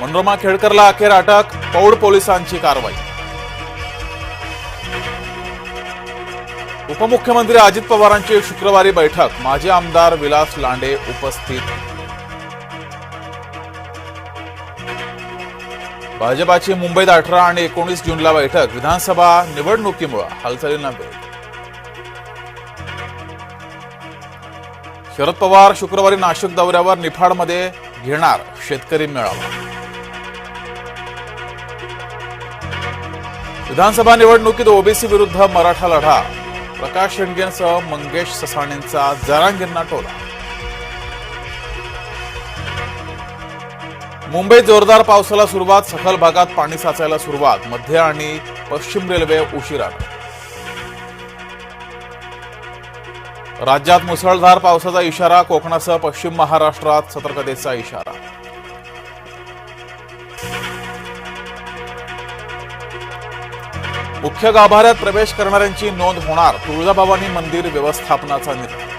मनोरमा खेडकरला अखेर अटक पौड पोलिसांची कारवाई. उपमुख्यमंत्री अजित पवारांची शुक्रवारी बैठक. माजी आमदार विलास लांडे उपस्थित. भाजपाची मुंबईत अठरा आणि एकोणीस जूनला बैठक. विधानसभा निवडणुकीमुळे हालचालींना वेळ शरद पवार शुक्रवारी नाशिक दौऱ्यावर निफाडमध्ये घेणार शेतकरी मेळावा. विधानसभा निवडणुकीत ओबीसी विरुद्ध मराठा लढा. प्रकाश शेंडगेंसह मंगेश ससाणेंचा जरांगींना टोला. मुंबईत जोरदार पावसाला सुरुवात सखल भागात पाणी साचायला सुरुवात मध्य आणि पश्चिम रेल्वे उशिरा राज्यात मुसळधार पावसाचा इशारा कोकणासह पश्चिम महाराष्ट्रात सतर्कतेचा इशारा. मुख्य गाभाऱ्यात प्रवेश करणाऱ्यांची नोंद होणार तुळजाभवानी मंदिर व्यवस्थापनाचा निर्णय.